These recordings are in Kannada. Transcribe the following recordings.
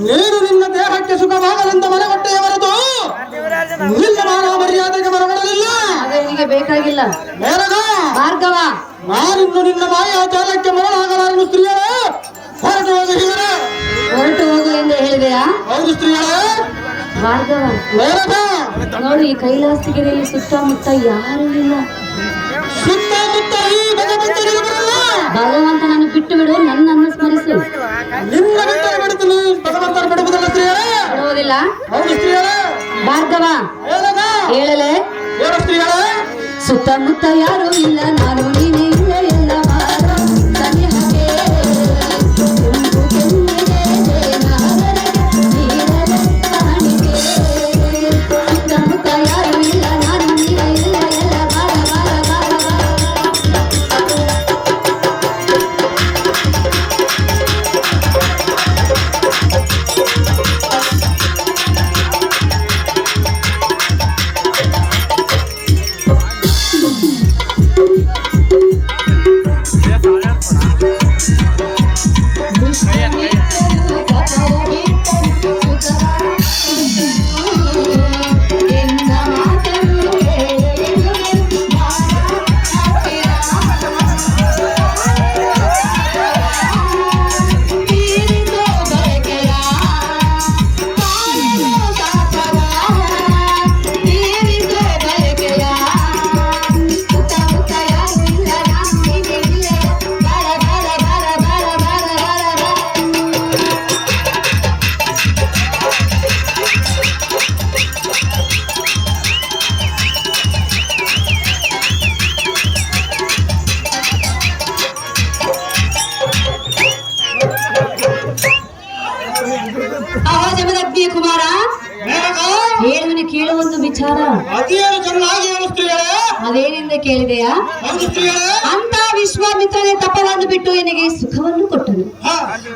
ನೀನು ನಿನ್ನ ದೇಹಕ್ಕೆ ಸುಖವಾಗಲೆಂದು ಮನೆ ಹೊಟ್ಟೆಯ ಹೊರತು ನಿನ್ನ ಮಾನವ ಮರ್ಯಾದೆಗೆ ಬರಬಡಲಿಲ್ಲ ನಿನಗೆ ಬೇಕಾಗಿಲ್ಲ. ಭಾರ್ಗವ ನಾನಿನ್ನು ನಿನ್ನ ಮಾಯಾಚಾರಕ್ಕೆ ಮರಳಾಗಲಾರನು ಸ್ತ್ರೀಯರೇ? ಹೊರಟು ಹೋಗಿ ಹೀರೆ ಹೊರಟು ಹೋಗು ಎಂದು ಹೇಳಿದೆಯಾ? ಹೌದು ಸ್ತ್ರೀಯರೇ. ಭಾರ್ಗವ ಮೇರಗ ನೋಡು ಈ ಕೈಲಾಸಗಿರಿಯಲ್ಲಿ ಸುತ್ತಮುತ್ತ ಯಾರು ಇಲ್ಲ. ಸುತ್ತಮುತ್ತ ಈ ಭಗವಂತನಿಗೆ ಭಗವಂತನನ್ನು ಬಿಟ್ಟು ಬಿಡು ನನ್ನನ್ನು ಸ್ಮರಿಸು. ಬಿಡುವುದಿಲ್ಲ ಭಾರ್ಗವ ಹೇಳಲೆ? ಸುತ್ತಮುತ್ತ ಯಾರೂ ಇಲ್ಲ ನಾನು ನೀನೇ. ವಿಚಾರ. ಅದೇನು ಅದೇನೆಂದು ಕೇಳಿದೆಯಾ? ಅಂತ ವಿಶ್ವಾಮಿತ್ರನೇ ತಪವನ್ನು ಬಿಟ್ಟು ನಿನಗೆ ಸುಖವನ್ನು ಕೊಟ್ಟನು.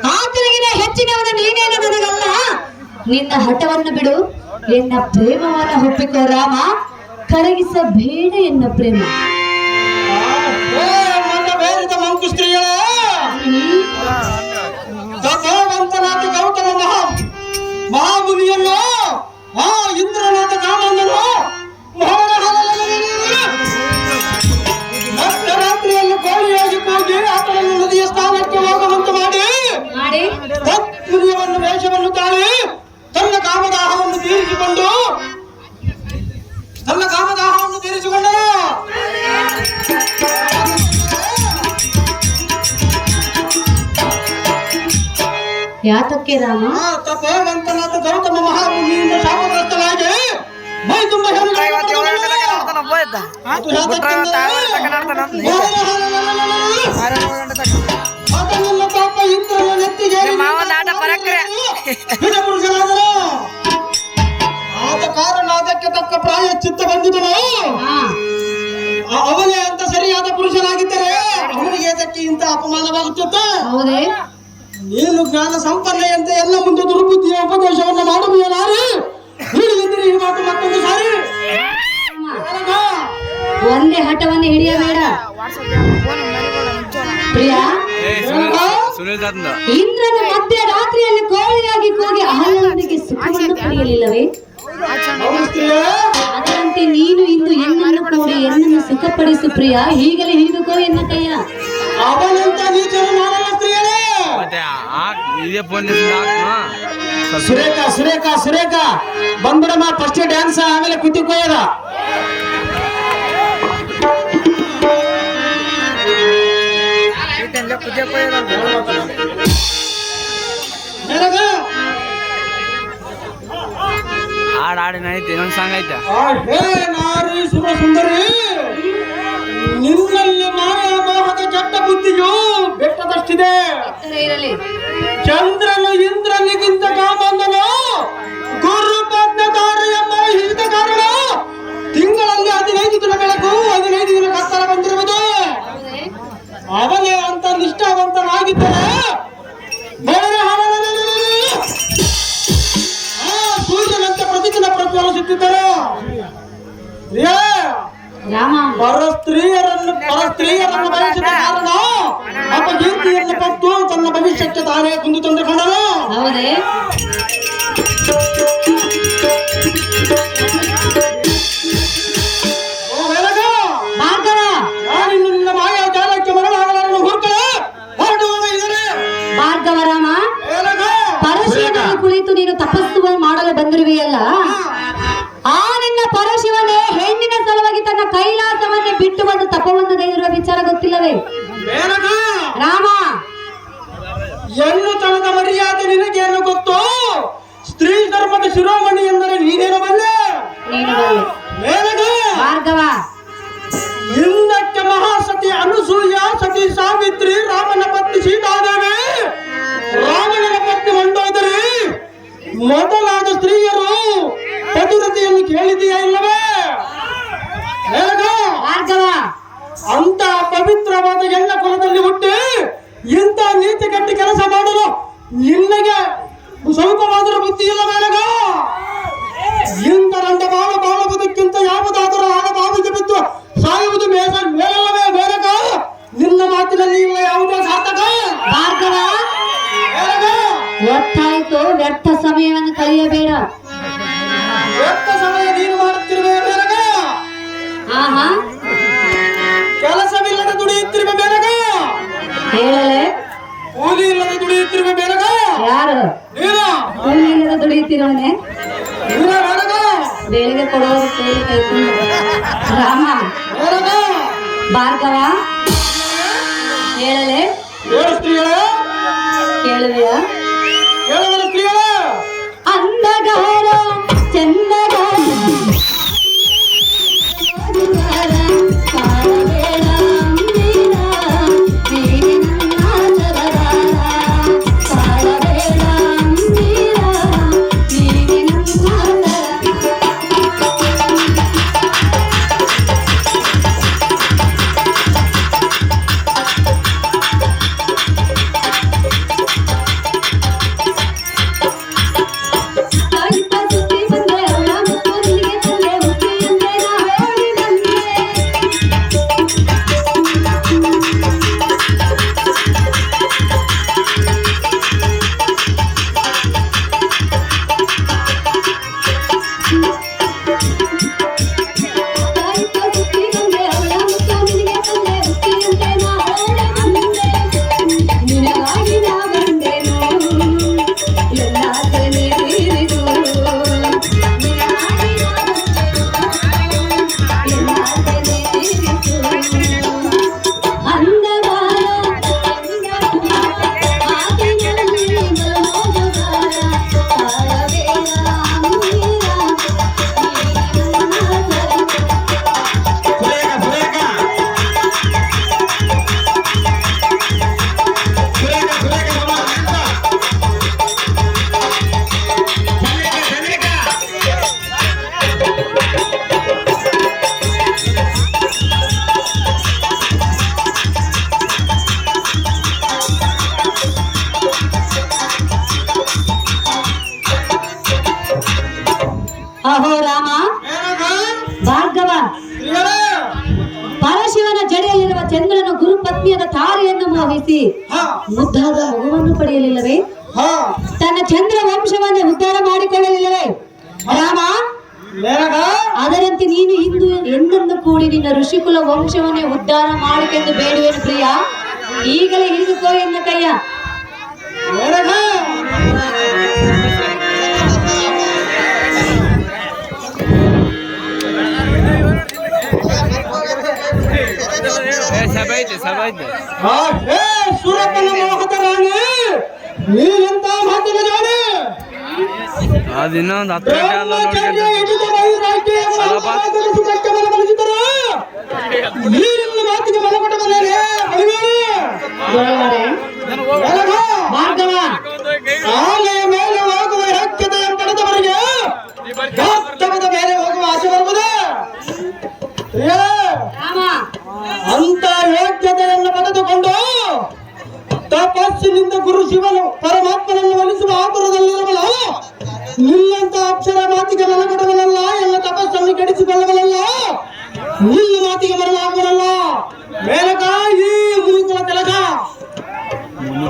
ಆತನಿಗಿನ ಹೆಚ್ಚಿನವನು ನೀನೇನು ನನಗಲ್ಲ. ನಿನ್ನ ಹಠವನ್ನು ಬಿಡು. ನಿನ್ನ ಪ್ರೇಮವನ್ನು ಒಪ್ಪಿಕೋ ರಾಮ. ಕರಗಿಸಬೇಡ ಎನ್ನ ಪ್ರೇಮ. ಮಹಾಮುನಿಯನ್ನು? ಆ ಇಂದ್ರನಾಥ ಕಾಮಂದನು ಸ್ಥಾನಕ್ಕೆ ಹೋಗುವಂತೆ ಮಾಡಿ. ಮಾಡಿ. ಮುನಿಯವನ್ನು ವೇಷವನ್ನು ತಾಳಿ ತನ್ನ ಕಾಮದಾಹವನ್ನು ತೀರಿಸಿಕೊಂಡು ತನ್ನ ಕಾಮದಾಹವನ್ನು ತೀರಿಸಿಕೊಂಡರು ಯಾತಕ್ಕೆ ರಾಮ? ಆ ತಪೋವಂತನಾದ ಗೌತಮ ಮಹಾಮುನಿಯಿಂದ ಶಾಪಗ್ರಸ್ತನಾಗಿ ಮೈ ತುಂಬ ಅದನ್ನೆಲ್ಲ ಆದ ಕಾರಣ ಅದಕ್ಕೆ ತಕ್ಕ ಪ್ರಾಯ ಚಿತ್ತ ಬಂದಿದನು ಆ- ಅವನೇ ಅಂತ ಸರಿಯಾದ ಪುರುಷನಾಗಿದ್ದರೆ ಅವನಿಗೆ ಅದಕ್ಕೆ ಇಂಥ ಅಪಮಾನವಾಗುತ್ತದೆ ಹೌದೇ. ನೀನು ಜ್ಞಾನ ಸಂಪನ್ನೆಯಂತೆ ಎಲ್ಲ ಮುಂದೆ ದುರ್ಬುದ್ಧಿಯ ಉಪದೇಶವನ್ನು ಮಾಡುವುದೇನಾರಿ ಹಿಡಿದಿದ್ದರೆ ಈ ಮಾತು ಮತ್ತೊಂದು ಸಾರಿ? ಒಂದೇ ಹಠವನ್ನು ಹಿಡಿಯಬೇಡ. ಪ್ರಿಯ ಸುನಿಲ್ ಮಧ್ಯ ರಾತ್ರಿಯಲ್ಲಿ ಮಧ್ಯರಾತ್ರಿಯಲ್ಲಿ ಕೋಳಿಯಾಗಿ ಕೂಗಿ ಅಹಲ್ಯನಿಗೆ ಸುಖವನ್ನು ಪಡೆಯಲಿಲ್ಲವೇ? ಅದರಂತೆ ನೀನು ಇಂದು ಎನ್ನನ್ನು ಕೂಡಿ ಎನ್ನನ್ನು ಸುಖಪಡಿಸು ಪ್ರಿಯ. ಈಗಲೇ ಹಿಡಿದುಕೋ ಎನ್ನ ಕೈಯ. ಸುರೇಖ ಸುರೇಖ ಸುರೇಖ! ಬಂದ್ಬಿಡಮ್ಮ ಫಸ್ಟ್ ಡ್ಯಾನ್ಸ್ ಆಮೇಲೆ ಕುತ್ತಿಕೋಯದ ನನಗ ಹಾಡ್ ಹಾಡಿ ಐತಿ ಇನ್ನೊಂದು ಸಾಂಗ್ ಐತೆ. ನಾರಿ ಸುರ ಸುಂದರಿ ನಿನ್ನಲ್ಲಿ ಮಾಯ ಮೋಹದ ಕೆಟ್ಟ ಬುದ್ಧಿಯು ಬೆಟ್ಟದಷ್ಟಿದೆ. ಚಂದ್ರನು ಇಂದ್ರನಿಗಿಂತ ಕಾಮಂದನು. ಇದರೆ ತಾನೇ ಕುಂದು ತಂದುಕೊಂಡನು ಹೌದೇ. ಕುಳಿತು ನೀನು ತಪಸ್ಸು ಮಾಡಲು ಬಂದಿರುವೆಯಲ್ಲ? ಆ ನಿನ್ನ ಪರಶಿವನೇ ಹೆಣ್ಣಿನ ಸಲುವಾಗಿ ತನ್ನ ಕೈಲಾಸವನ್ನೇ ಬಿಟ್ಟು ಬಂದು ತಪವನ್ನು ತೆಗೆದಿರುವ ವಿಚಾರ ಗೊತ್ತಿಲ್ಲವೇ? ರಾಮ ಹೆಣ್ಣು ತನದ ಮರ್ಯಾದೆ ನಿನಗೇನು ಗೊತ್ತು? ಸ್ತ್ರೀ ಧರ್ಮದ ಶಿರೋಮಣಿ ಎಂದರೆ ನೀನೇನು ಬಲ್ಲೆ? ಭಾರ್ಗವ ಹಿಂದಕ್ಕೆ ಮಹಾಸತಿ ಅನುಸೂಯ ಸತಿ ಸಾವಿತ್ರಿ ರಾಮನ ಪತ್ನಿ ಸೀತಾದೇವಿ. ರಾವಣನ ಪತ್ನಿ ಮಂಡೋದರಿ. ಮೊದಲಾದ ಸ್ತ್ರೀಯರು ಪತಿರತೆಯನ್ನು ಕೇಳಿದೆಯಾ ಇಲ್ಲವೇ? ಭಾರ್ಗವ ಅಂತ ಪವಿತ್ರವಾದ ಎಲ್ಲ ಕುಲದಲ್ಲಿ ಹುಟ್ಟಿ ಇಂಥ ನೀತಿ ಕಟ್ಟಿ ಕೆಲಸ ಮಾಡಲು ನಿನ್ನಗೆ ಸ್ವಲ್ಪವಾದರೂ ಬುದ್ಧಿ ಇಲ್ಲ ಬೇಗ ಇಂಥ ನನ್ನ ಬಾಳ ಬಾಳ ದುಡಿಯುತ್ತಿರುವೆ ಯಾರು? ನೀನು? ಕೂಲಿಲ್ಲದ ದುಡಿಯುತ್ತಿರೋನೆ ನೀನು ಬೇರಗ ಬೆಳಿಗ್ಗೆ ಕೊಡೋರು ಕೈಲಿ ರಾಮ ಭಾರ್ಗವ ಹೇಳಲೆ? ಏಳು ಸ್ತ್ರೀಗಳೇ ಕೇಳುವೆಯ ಸ್ತ್ರೀಗಳೇ? ಅಂದಗಾರ ಚಂದಗಾರ ವಂಶವನ್ನೇ ಉದ್ಧಾರ ಮಾಡಿಕೊಳ್ಳಲಿಲ್ಲವೇ? ರಾಮ ಅದರಂತೆ ನೀನು ಇಂದು ಎಂದನ್ನು ಕೂಡಿ ನಿನ್ನ ಋಷಿಕುಲ ವಂಶವನ್ನೇ ಉದ್ಧಾರ ಮಾಡಿಕೆಂದು ಬೇಡುವೆನು ಪ್ರಿಯ? ಈಗಲೇ ಹಿಡಿದುಕೋ ಎನ್ನ ಕೈಯ. ಸುರಪ್ಪನ ಮೋಹದ ರಾಣಿ ನೀನಂತ ಮಾತಿನ ಜೋಡಿ ಅದು ಇನ್ನೊಂದು ಹತ್ತು ಗಂಟೆ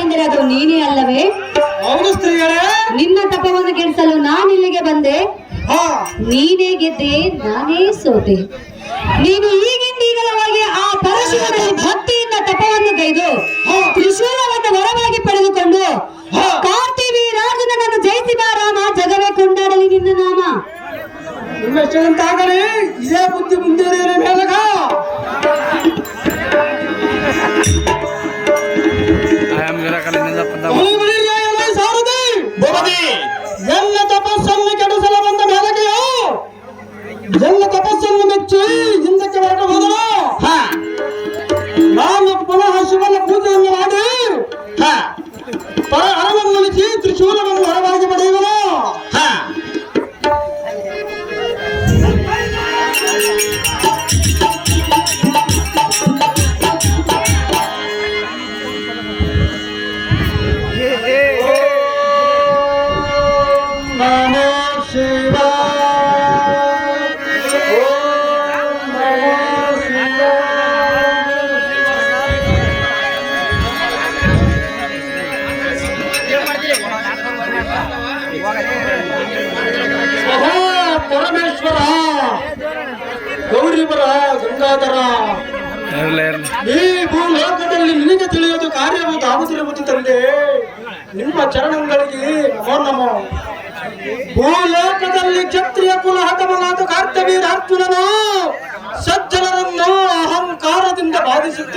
ಎಂದರೆ ಅದು ನೀನೇ ಅಲ್ಲವೇ? ಹೌದು ಸ್ತ್ರೀಯರೇ. ನಿನ್ನ ತಪವನ್ನು ಗೆಡಿಸಲು ನಾನು ಇಲ್ಲಿಗೆ ಬಂದೆ. ಹಾ. ನೀನೇ ಗೆದ್ದೆ ನಾನೇ ಸೋತೆ. ನೀನು ಈಗಿಂದೀಗಲೇ तपस् मेरियो మెచ్చి ಸ್ವಹಾ ಪರಮೇಶ್ವರ ಗೌರಿವರ ಗಂಗಾಧರ. ಈ ಭೂಲೋಕದಲ್ಲಿ ನಿನಗೆ ತಿಳಿಯೋದು ಕಾರ್ಯವು ಆಗುತ್ತಿರುವುದು ತಂದೆ. ನಿಮ್ಮ ಚರಣಗಳಿಗೆ ನಮೋ ನಮೋ. ಭೂಲೋಕದಲ್ಲಿ ಕ್ಷತ್ರಿಯ ಕುಲ ಹತಮನಾದ ಕಾರ್ತವೀರ ಅರ್ಜುನನು ಸಜ್ಜನರನ್ನು ಅಹಂಕಾರದಿಂದ ಬಾಧಿಸುತ್ತಿರ